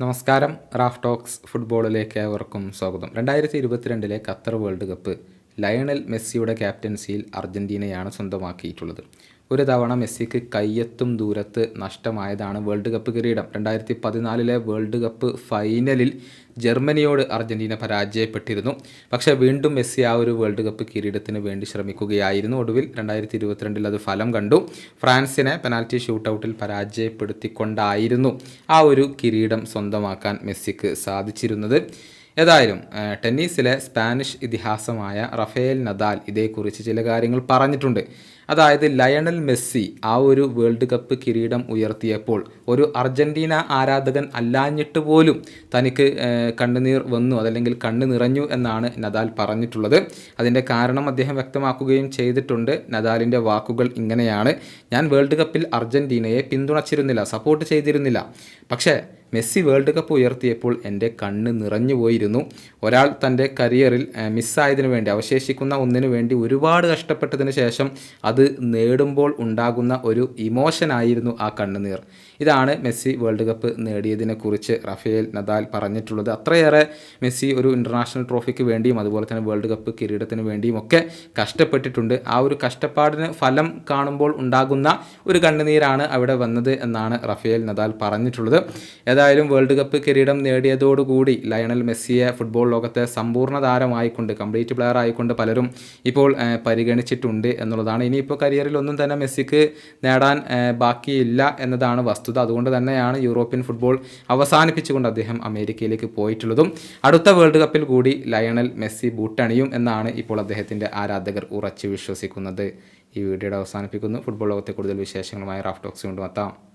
നമസ്കാരം Raf talks ഫുട്ബോളിലേക്ക് അവർക്കും സ്വാഗതം. രണ്ടായിരത്തി ഇരുപത്തിരണ്ടിലെ ഖത്തർ വേൾഡ് കപ്പ് ലയണൽ മെസ്സിയുടെ ക്യാപ്റ്റൻസിയിൽ അർജന്റീനയാണ് സ്വന്തമാക്കിയിട്ടുള്ളത്. ഒരു തവണ മെസ്സിക്ക് കയ്യെത്തും ദൂരത്ത് നഷ്ടമായതാണ് വേൾഡ് കപ്പ് കിരീടം. രണ്ടായിരത്തി പതിനാലിലെ വേൾഡ് കപ്പ് ഫൈനലിൽ ജർമ്മനിയോട് അർജന്റീന പരാജയപ്പെട്ടിരുന്നു. പക്ഷേ വീണ്ടും മെസ്സി ആ ഒരു വേൾഡ് കപ്പ് കിരീടത്തിന് വേണ്ടി ശ്രമിക്കുകയായിരുന്നു. ഒടുവിൽ രണ്ടായിരത്തി ഇരുപത്തിരണ്ടിൽ അത് ഫലം കണ്ടു. ഫ്രാൻസിനെ പെനാൽറ്റി ഷൂട്ടൗട്ടിൽ പരാജയപ്പെടുത്തിക്കൊണ്ടായിരുന്നു ആ ഒരു കിരീടം സ്വന്തമാക്കാൻ മെസ്സിക്ക് സാധിച്ചിരുന്നത്. ഏതായാലും ടെന്നീസിലെ സ്പാനിഷ് ഇതിഹാസമായ റഫേൽ നദാൽ ഇതേക്കുറിച്ച് ചില കാര്യങ്ങൾ പറഞ്ഞിട്ടുണ്ട്. അതായത് ലയണൽ മെസ്സി ആ ഒരു വേൾഡ് കപ്പ് കിരീടം ഉയർത്തിയപ്പോൾ ഒരു അർജന്റീന ആരാധകൻ അല്ലാഞ്ഞിട്ട് പോലും തനിക്ക് കണ്ണുനീർ വന്നു അതല്ലെങ്കിൽ കണ്ണ് നിറഞ്ഞു എന്നാണ് നദാൽ പറഞ്ഞിട്ടുള്ളത്. അതിന്റെ കാരണം അദ്ദേഹം വ്യക്തമാക്കുകയും ചെയ്തിട്ടുണ്ട്. നദാലിന്റെ വാക്കുകൾ ഇങ്ങനെയാണ്. ഞാൻ വേൾഡ് കപ്പിൽ അർജന്റീനയെ പിന്തുണച്ചിരുന്നില്ല സപ്പോർട്ട് ചെയ്തിരുന്നില്ല. പക്ഷേ മെസ്സി വേൾഡ് കപ്പ് ഉയർത്തിയപ്പോൾ എന്റെ കണ്ണ് നിറഞ്ഞു പോയിരുന്നു. ഒരാൾ തന്റെ കരിയറിൽ മിസ്സായതിനു വേണ്ടി അവശേഷിക്കുന്ന ഒന്നിനു വേണ്ടി ഒരുപാട് കഷ്ടപ്പെട്ടതിന് ശേഷം അത് നേടുമ്പോൾ ഉണ്ടാകുന്ന ഒരു ഇമോഷനായിരുന്നു ആ കണ്ണുനീർ. ഇതാണ് മെസ്സി വേൾഡ് കപ്പ് നേടിയതിനെക്കുറിച്ച് റഫേൽ നദാൽ പറഞ്ഞിട്ടുള്ളത്. അത്രയേറെ മെസ്സി ഒരു ഇന്റർനാഷണൽ ട്രോഫിക്ക് വേണ്ടിയും അതുപോലെ തന്നെ വേൾഡ് കപ്പ് കിരീടത്തിന് വേണ്ടിയും ഒക്കെ കഷ്ടപ്പെട്ടിട്ടുണ്ട്. ആ ഒരു കഷ്ടപ്പാടിന് ഫലം കാണുമ്പോൾ ഉണ്ടാകുന്ന ഒരു കണ്ണുനീരാണ് അവിടെ വന്നത് എന്നാണ് റഫേൽ നദാൽ പറഞ്ഞിട്ടുള്ളത്. ഏതായാലും വേൾഡ് കപ്പ് കിരീടം നേടിയതോടുകൂടി ലയണൽ മെസ്സിയെ ഫുട്ബോൾ ലോകത്തെ സമ്പൂർണ താരമായിക്കൊണ്ട് കംപ്ലീറ്റ് പ്ലെയർ ആയിക്കൊണ്ട് പലരും ഇപ്പോൾ പരിഗണിച്ചിട്ടുണ്ട് എന്നുള്ളതാണ്. ഇനിയിപ്പോൾ കരിയറിൽ ഒന്നും തന്നെ മെസ്സിക്ക് നേടാൻ ബാക്കിയില്ല എന്നതാണ് വസ്തുത. അതുകൊണ്ട് തന്നെയാണ് യൂറോപ്യൻ ഫുട്ബോൾ അവസാനിപ്പിച്ചുകൊണ്ട് അദ്ദേഹം അമേരിക്കയിലേക്ക് പോയിട്ടുള്ളതും. അടുത്ത വേൾഡ് കപ്പിൽ കൂടി ലയണൽ മെസ്സി ബൂട്ടണിയും എന്നാണ് ഇപ്പോൾ അദ്ദേഹത്തിന്റെ ആരാധകർ ഉറച്ചു വിശ്വസിക്കുന്നത്. ഈ വീഡിയോയുടെ അവസാനിപ്പിക്കുന്നു. ഫുട്ബോൾ ലോകത്തെ കൂടുതൽ വിശേഷങ്ങളുമായി റാഫ്റ്റോക്സ് കൊണ്ടുവെത്താം.